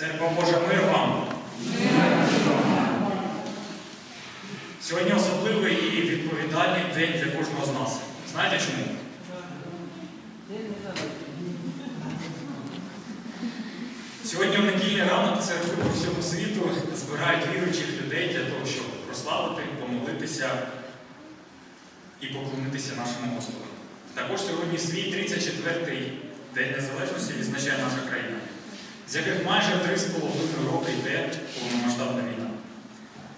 Церква Божа мир вам. Сьогодні особливий і відповідальний день для кожного з нас. Знаєте чому? Сьогодні в недільний ранок церкви по всьому світу збирають віруючих людей для того, щоб прославити, помолитися і поклонитися нашому Господу. Також сьогодні свій 34-й День Незалежності відзначає наша країна, з яких майже 3,5 роки йде повномасштабна війна.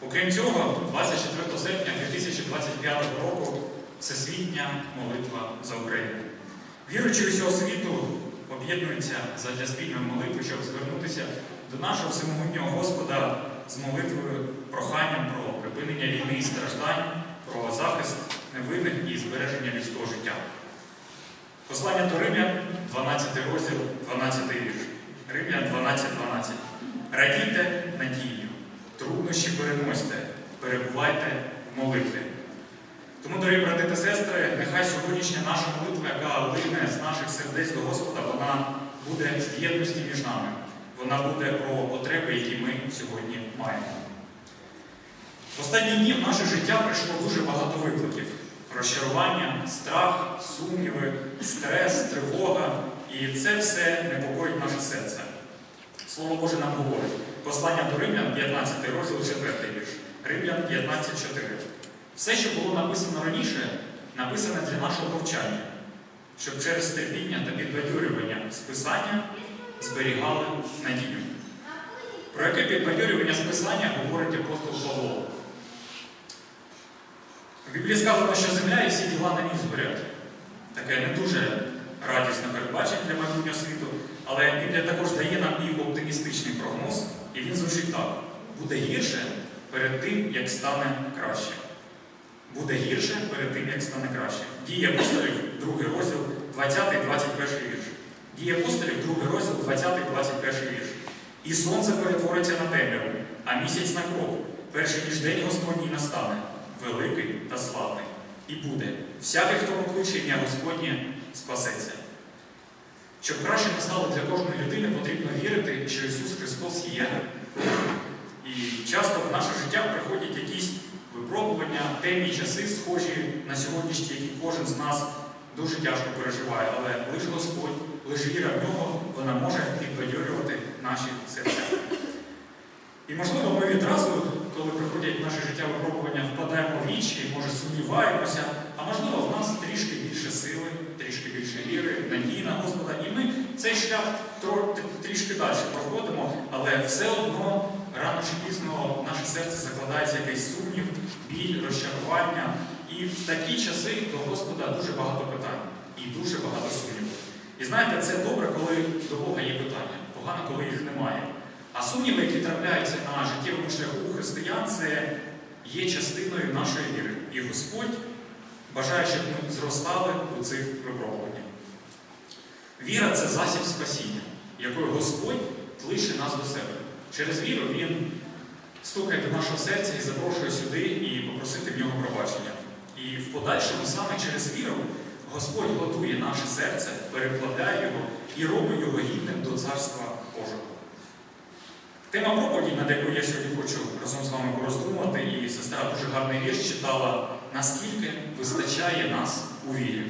Окрім цього, 24 серпня 2025 року Всесвітня молитва за Україну. Віруючи усього світу об'єднуються задля спільної молитви, щоб звернутися до нашого всемогутнього Господа з молитвою, проханням про припинення війни і страждань, про захист невинних і збереження людського життя. Послання до Римлян, 12 розділ, 12 вірш. Римлян 12, 12. Радійте надією, труднощі переносьте, перебувайте в молитві. Тому, дорогі брати та сестри, нехай сьогоднішня наша молитва, яка лине з наших сердець до Господа, вона буде в єдності між нами. Вона буде про потреби, які ми сьогодні маємо. В останні дні в наше життя прийшло дуже багато викликів: розчарування, страх, сумніви, стрес, тривога. І це все непокоїть наше серце. Слово Боже нам говорить. Послання до Римлян, 15 розділ, 4 вірш. Римлян 15, 4. Все, що було написано раніше, написане для нашого повчання, щоб через терпіння та підбадьорювання з Писання зберігали надію. Про яке підбадьорювання з Писання говорить апостол Павло? В Біблії сказано, що земля і всі діла на ній зберуть. Таке не дуже радісне передбачення для майбутнього світу, але Біблія також дає нам і оптимістичний прогноз, і він звучить так: буде гірше перед тим, як стане краще. Буде гірше перед тим, як стане краще. Дії апостолів, 2 розділ, 20-21 вірш. Дії апостолів, 2 розділ, 20-21 вірш. І сонце перетвориться на темряву, а місяць на кров, перший ніж день Господній настане, великий та славний. І буде. Всякий, хто покличе ім'я Господнє, спасеться. Щоб краще не стало для кожної людини, потрібно вірити, що Ісус Христос є. І часто в наше життя приходять якісь випробування, темні часи, схожі на сьогоднішні, які кожен з нас дуже тяжко переживає. Але лише Господь, лише віра в нього, вона може підбадьорювати наші серця. І можливо, ми відразу, коли приходять в наше життя випробування, впадаємо в вічі, може сумніваємося, а можливо, в нас трішки більше сили, трішки більше віри, надії на Господа. І ми цей шлях трішки далі проходимо, але все одно рано чи пізно наше серце закладається якийсь сумнів, біль, розчарування. І в такі часи до Господа дуже багато питань і дуже багато сумнівів. І знаєте, це добре, коли до Бога є питання, погано, коли їх немає. А сумніви, які трапляються на життєвому шляху християн, це є частиною нашої віри. І Господь бажає, щоб ми зростали у цих випробуваннях. Віра це засіб спасіння, якою Господь кличе нас до себе. Через віру Він стукає до нашого серця і запрошує сюди і попросити в нього пробачення. І в подальшому саме через віру Господь готує наше серце, перекладає його і робить його гідним до Царства Божого. Тема проповіді, над якою я сьогодні хочу разом з вами пороздумувати, і сестра дуже гарний вірш читала, наскільки вистачає нас у вірі.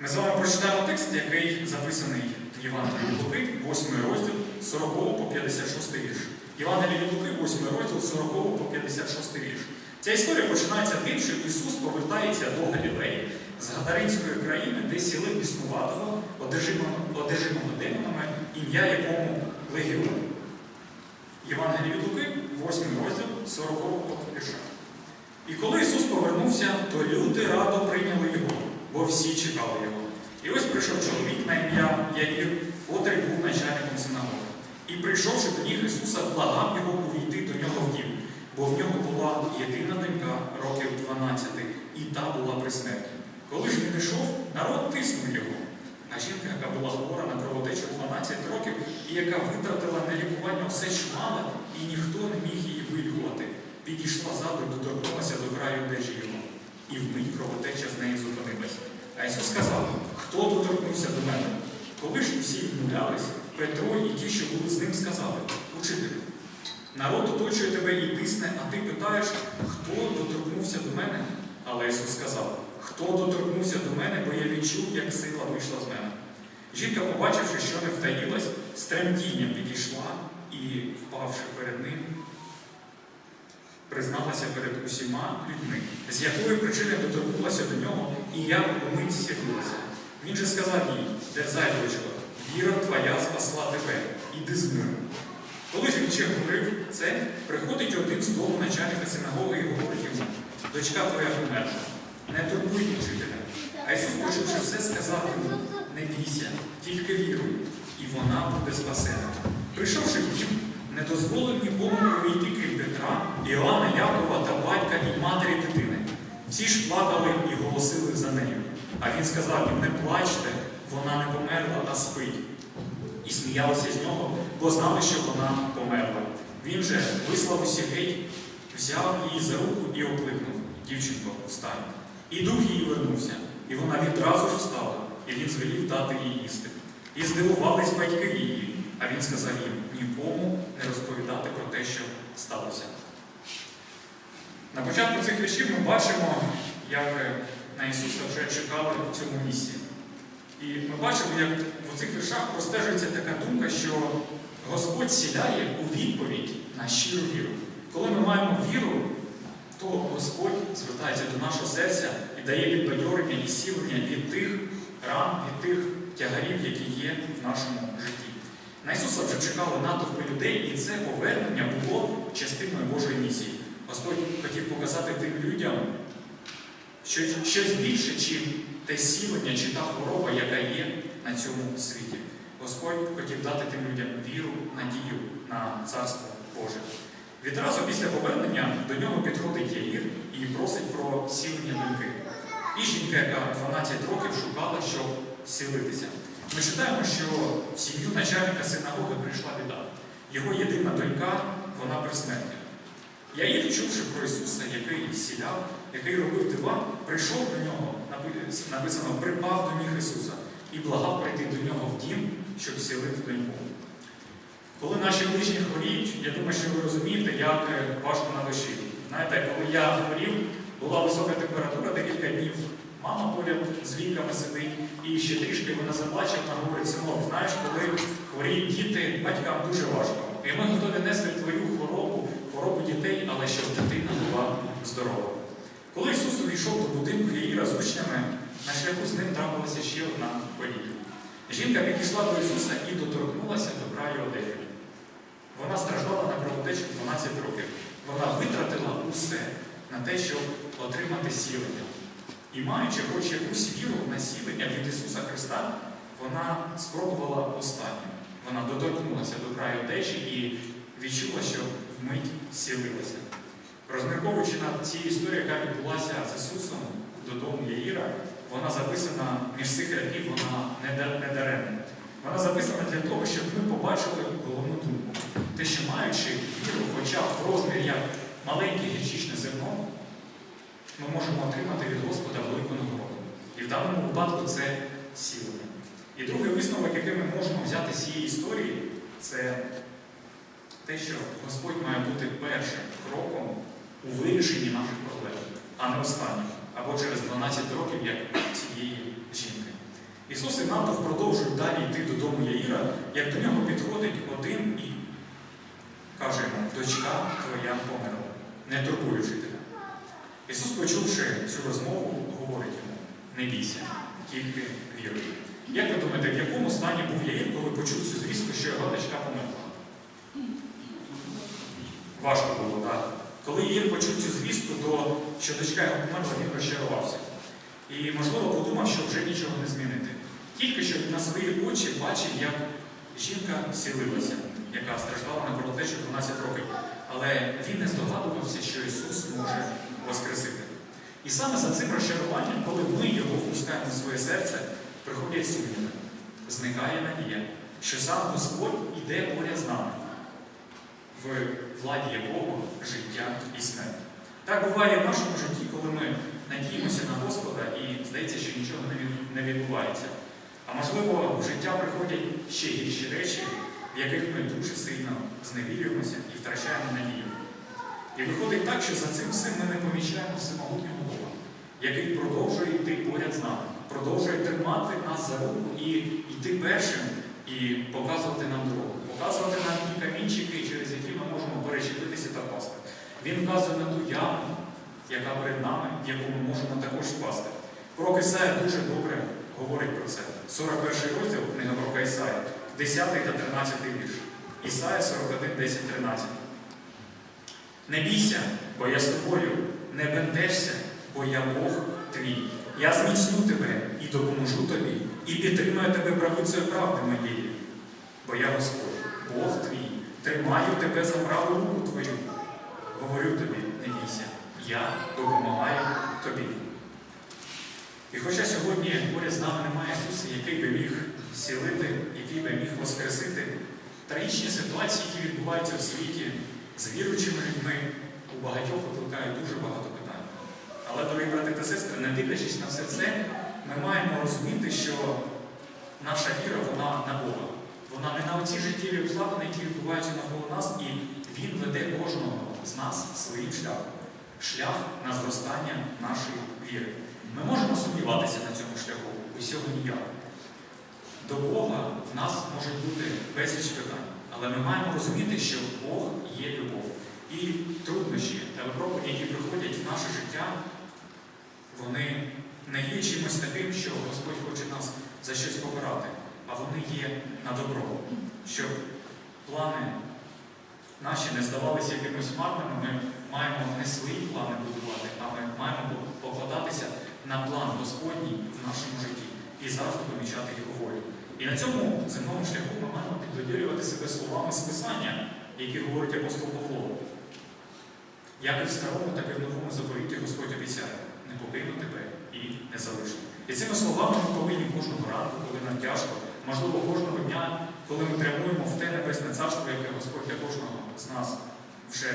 Ми з вами прочитаємо текст, який записаний в Євангелії Луки, 8 розділ, 40 по 56 вірш. Євангелії Луки, 8 розділ, 40 по 56 вірш. Ця історія починається тим, що Ісус повертається до Галілеї з Гадаринської країни, де сіли біснуватого, одержимого, демонами, ім'я якому Легіон. Євангелії від Луки, 8 розділ, 40 вірша. І коли Ісус повернувся, то люди радо прийняли його, бо всі чекали його. І ось прийшов чоловік на ім'я Яїр, котрий був начальником синагоги. І прийшовши до них Ісуса, благав його увійти до нього в дім, бо в нього була єдина донька років 12, і та була при смерті. Коли ж він йшов, народ тиснув його. А жінка, яка була хвора на кровотечу 12 років, і яка витратила на лікування все, що мала, і ніхто не міг її вилікувати, підійшла ззаду доторкнулася до краю одежі його. І вмить кровотеча з неї зупинилась. А Ісус сказав, хто доторкнувся до мене? Коли ж усі відмовлялись, Петро і ті, що були з ним, сказали, Учителю, народ оточує тебе і тисне, а ти питаєш, хто доторкнувся до мене? Але Ісус сказав, хто доторкнувся до мене, бо я відчув, як сила вийшла з мене. Жінка, побачивши, що не втаїлась, з тремтінням підійшла і, впавши перед ним, призналася перед усіма людьми, з якої причини доторкнулася до нього, і я умить сілилася. Він же сказав їй, дерзай, дочко, віра твоя спасла тебе, іди з миром. Коли ж він ще говорив це, приходить один з дому начальника синагоги і говорить йому, дочка твоя померла, не турбуй вчителя. А Ісус, почувши все, сказав йому, не бійся, тільки віруй, і вона буде спасена. Прийшовши в дім, не дозволив нікому увійти крім Петра, Іоанна, Якова та батька і матері дитини. Всі ж плакали і голосили за нею. А він сказав їм, не плачте, вона не померла, а спить. І сміялися з нього, бо знали, що вона померла. Він же вислав усі геть, взяв її за руку і окликнув. Дівчинко, встань. І дух її вернувся, і вона відразу ж встала, і він звелів дати їй їсти. І здивувались батьки її, а він сказав їм нікому не розповідати про те, що сталося. На початку цих віршів ми бачимо, як е, на Ісуса вже чекали в цьому місці. І ми бачимо, як в цих віршах простежується така думка, що Господь сіляє у відповідь на щиру віру. Коли ми маємо віру, то Господь звертається до нашого серця і дає підбадьорення і сілення від тих ран, від тих тягарів, які є в нашому житті. На Ісуса вже чекали натовпи людей, і це повернення було частиною Божої місії. Господь хотів показати тим людям що, щось більше, чим те сілення чи та хвороба, яка є на цьому світі. Господь хотів дати тим людям віру, надію на Царство Боже. Відразу після повернення до нього підходить Яїр і просить про сілення доньки. І жінка, яка 12 років шукала, щоб сілитися. Ми читаємо, що в сім'ю начальника синагоги прийшла біда. Його єдина донька, вона при смерті. Яїр, чувши про Ісуса, який сіляв, який робив дива, прийшов до нього, написано, припав до ніг Ісуса і благав прийти до нього в дім, щоб сілити доньку. Коли наші ближні хворіють, я думаю, що ви розумієте, як е, важко на душі. Знаєте, коли я хворів, була висока температура декілька днів. Мама поряд з ліками сидить, і ще трішки вона заплаче, вона говорить, синок, знаєш, коли хворіють діти, батькам дуже важко. І ми готові нести твою хворобу, хворобу дітей, але щоб дитина була здорова. Коли Ісус увійшов до будинку Яїра з учнями, на шляху з ним трапилася ще одна подія. Жінка підійшла до Ісуса і доторкнулася до краю одежі. Вона страждала на кровотечу 12 років. Вона витратила усе на те, щоб отримати сілення. І маючи хоч якусь віру на сілення від Ісуса Христа, вона спробувала останнє. Вона доторкнулася до краю одежі і відчула, що вмить сілилася. Розмірковуючи над цією історією, яка відбулася з Ісусом додому Яїра, вона записана між цих рядків, вона не даремна. Вона записана для того, щоб ми побачили головну думку. Те, що маючи віру, хоча в розмірі як маленьке гірчичне зерно, ми можемо отримати від Господа велику нагороду. І в даному випадку це сілення. І другий висновок, який ми можемо взяти з цієї історії, це те, що Господь має бути першим кроком у вирішенні наших проблем, а не останнім, або через 12 років, як цієї жінки. Ісус і натовп продовжують далі йти додому Яїра, як до нього підходить один і каже йому, дочка твоя померла, не турбуй жителя. Ісус, почувши цю розмову, говорить йому, не бійся, тільки віруй. Як ви думаєте, в якому стані був Яїр, коли почув цю звістку, що його дочка померла? Важко було, так? Коли Яїр почув цю звістку, то що дочка його померла, він розчарувався. І, можливо, подумав, що вже нічого не змінити. Тільки що на свої очі бачив, як жінка сілилася, яка страждала на кровотечу 12 років. Але він не здогадувався, що. І саме за цим розчаруванням, коли ми його впускаємо в своє серце, приходять сумніви, зникає надія, що сам Господь іде поряд з нами, в владі якого життя і смерть. Так буває в нашому житті, коли ми надіємося на Господа і здається, що нічого не відбувається. А можливо, в життя приходять ще гірші речі, в яких ми дуже сильно зневірюємося і втрачаємо надію. І виходить так, що за цим всім ми не помічаємо всемогутнього Бога, який продовжує йти поряд з нами, продовжує тримати нас за руку і йти першим, і показувати нам дорогу, показувати нам ті камінчики, через які ми можемо перечепитися та впасти. Він вказує на ту яму, яка перед нами, в яку ми можемо також впасти. Пророк Ісая дуже добре говорить про це. 41 розділ книга пророка Ісая, 10 та 13 вірш. Ісая 41, 10, 13. Не бійся, бо я з тобою, не бентешся, бо я Бог твій. Я зміцню тебе і допоможу тобі, і підтримаю тебе правицею правди моєї. Бо я Господь, Бог твій, тримаю тебе за праву руку твою. Говорю тобі, не бійся, я допомагаю тобі. І хоча сьогодні поряд з нами немає Ісуса, який би міг зцілити, який би міг воскресити, трагічні ситуації, які відбуваються в світі з віруючими людьми, у багатьох викликають дуже багато питань. Але, дорогі брати та сестри, не дивлячись на все це, ми маємо розуміти, що наша віра, вона на Бога. Вона не на оці життєві обставини, які відбуваються навколо нас, і Він веде кожного з нас своїм шляхом. Шлях на зростання нашої віри. Ми можемо сумніватися на цьому шляху, усього ніяк. До Бога в нас може бути безліч питань, але ми маємо розуміти, що Бог є любов. І труднощі та випробування, які приходять в наше життя, вони не є чимось таким, що Господь хоче нас за щось покарати, а вони є на добро, щоб плани наші не здавалися якимось марними, ми маємо не свої плани будувати, а ми маємо покладатися на план Господній в нашому житті і завжди помічати його волю. І на цьому земному шляху ми маємо підбадьорювати себе словами з Писання, які говорить апостол Павло. Як і в старому, так і в новому заповіті Господь обіцяє не покину тебе і не залишу. І цими словами ми повинні кожного ранку, коли нам тяжко, можливо, кожного дня, коли ми прямуємо в те небесне царство, яке Господь для кожного з нас вже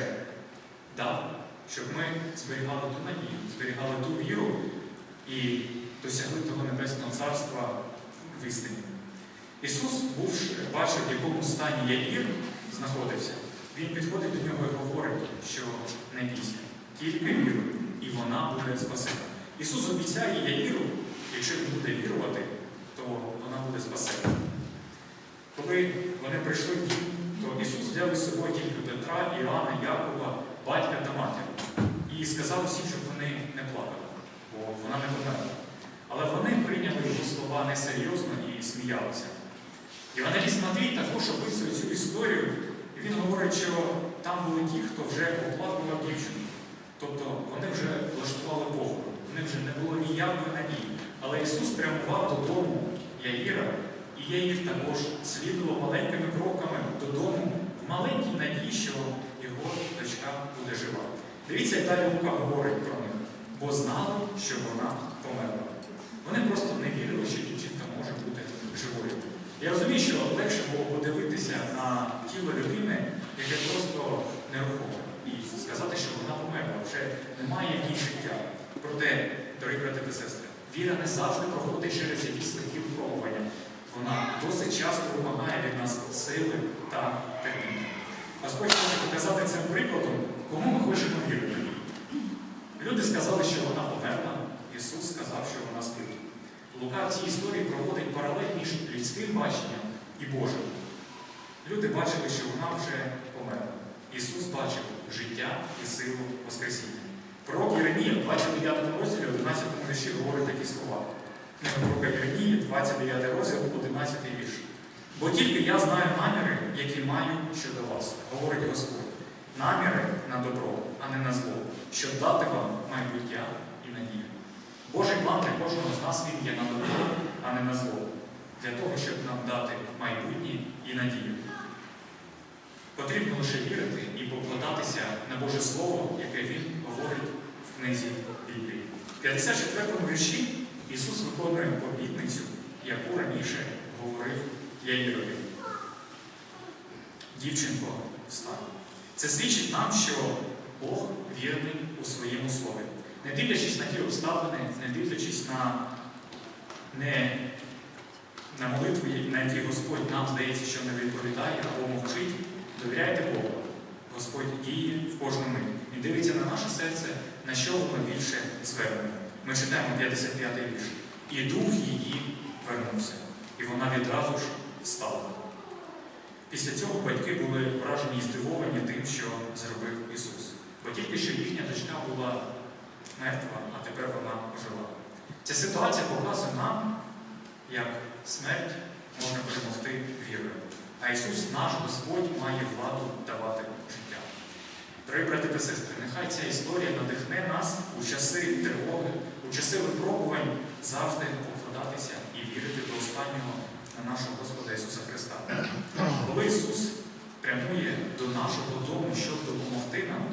дав, щоб ми зберігали ту надію, зберігали ту віру і досягли того небесного царства в істині. Ісус, бувши, бачив, в якому стані Яїр знаходився, Він підходить до нього і говорить, що не бійся, тільки віруй, і вона буде спасена. Ісус обіцяє Яїру, якщо він буде вірувати, то вона буде спасена. Коли вони прийшли в дім, то Ісус взяв із собою тільки Петра, Іоанна, Якова, батька та матір. І сказав усім, щоб вони не плакали, бо вона не померла. Але вони прийняли його слова несерйозно і сміялися. Івангеліст Матвій також описує цю історію, і він говорить, що там були ті, хто вже оплакував дівчину. Тобто вони вже влаштували похорон, в них вже не було ніякої надії. Але Ісус прямував додому Яїра, і Яїр також слідував маленькими кроками додому в маленькій надії, що його дочка буде жива. Дивіться, як далі Лука говорить про них, бо знали, що вона померла. Вони просто не вірили, що дівчинка може бути живою. Я розумію, що легше було подивитися на тіло людини, яке просто нерухоме, і сказати, що вона померла, вже немає в ній життя. Проте, дорогі брати та сестри, віра не завжди проходить через якісь легкі випробування. Вона досить часто вимагає від нас сили та терпіння. Господь хоче показати цим прикладом, кому ми хочемо вірити. Люди сказали, що вона померла, Ісус сказав, що вона спить. Лука в цій історії проводить паралель між людським баченням і Божим. Люди бачили, що вона вже померла. Ісус бачив життя і силу Воскресіння. Пророк Єремія в 29 розділі 11 вірші говорить такі слова. Пророка Єремії, 29 розділ, 11 вірш. Бо тільки я знаю наміри, які маю щодо вас, говорить Господь. Наміри на добро, а не на зло, щоб дати вам майбуття і надію. Божий план для кожного з нас він є на добро, а не на зло, для того, щоб нам дати майбутнє і надію. Потрібно лише вірити і покладатися на Боже Слово, яке Він говорить в книзі Біблії. В 54 му вірші Ісус виконує обітницю, яку раніше говорив Яїрові. Дівчинко, встань. Це свідчить нам, що Бог вірний у своєму слові. Не дивлячись на ті обставини, не дивлячись на не, на молитву, на якій Господь нам здається, що не відповідає або мовчить, довіряйте Богу. Господь діє в кожну мить і дивиться на наше серце, на що воно більше звернено. Ми читаємо 55-й вірш. І дух її вернувся, і вона відразу ж встала. Після цього батьки були вражені і здивовані тим, що зробив Ісус. Бо тільки що їхня дочка була мертва, а тепер вона ожила. Ця ситуація показує нам, як смерть можна перемогти вірою. А Ісус, наш Господь, має владу давати життя. Дорогі брати та сестри, нехай ця історія надихне нас у часи тривоги, у часи випробувань завжди покладатися і вірити до останнього на нашого Господа Ісуса Христа. Коли Ісус прямує до нашого дому, щоб допомогти нам,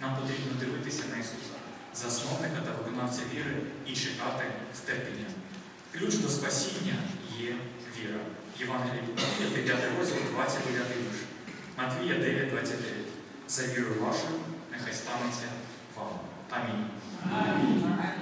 нам потрібно дивитися на Ісуса, засновника та виконавця віри і чекати стерпіння. Ключ до спасіння є віра. Євангелій 9 розділ, 29 вірш. Матвія 9, 29. За віру вашою нехай станеться вам. Амінь. Амінь.